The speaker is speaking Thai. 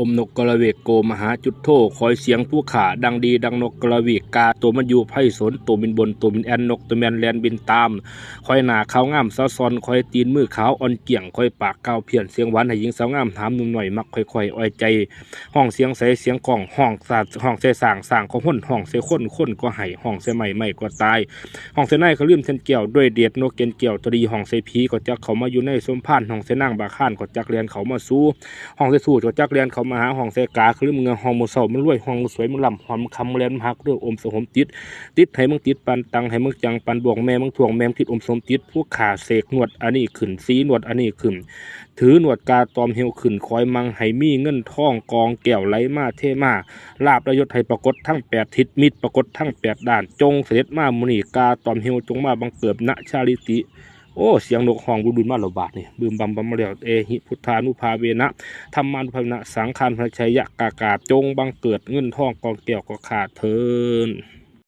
อมนกกระเวกโกมหาจุดโทคอยเสียงผู้ขาดังดีดังนกกระเวกกาตัวมันอยู่ไพ่สนตัวบินบนตัวบินแอนนกตัวแมนแลนบินตามคอยหนาขาวงามซาซอนคอยตีนมือขาวอ่อนเกี่ยงคอยปากกาวเพียนเสียงหวานให้หญิงสาวงามถามหนุ่มหน่อยมักค่อยๆอ้อยใจ ห้องเสียงใสเสียงกล่องห้องสาดห้องเสสางสางของห้นห้องเสข้นข้นก็ไห้ห้องเสใหม่ใหม่ก็ตายห้องเสในเขาลืมเส้นเกี่ยวด้วยเดียดนกเกนเกี่ยวตรีห้องเสพีก็จักเขามาอยู่ในสมพานห้องเสนั่งบาข้านก็จักเรียนเขามาสู้ห้องเสสูก็จักเรียนเขามาหาห้องเสกาคือลืมเงือห้องมือเสามันรวยห้องมือสวยมึงลำห้องมึงคำเรียนหักเรื่องอมสมติด ติดให้มึงติดปันตังให้มึงจังปันบวกแม่มึงถ่วงแม่มติดอมสมติดผู้ขาเสกหนวดอันนี้ขึ้นสีหนวดอันนี้ขึ้น ถือหนวดกาตอมเหี่ยวขึ้นคอยมังให้มีเงินท่องกองแก้วไหลมาเทมาลาบระยศให้ปรากฏทั้งแปดทิศมิตรปรากฏทั้งแปดด่านจงเสด็จมามุนีกาตอมเหี่ยวจงมาบังเกิดณชาลิติ โอ้เสียงนกห้องบุญบุญมาเหล่าบาทนี่บืมบำบำมาเรียวเอหิพุทธานุภาเวนะธรรมานุภาเวนะสังขารพระชัยยะกากาจงบังเกิดเงินทองกองแก้วก็ขาดเทิน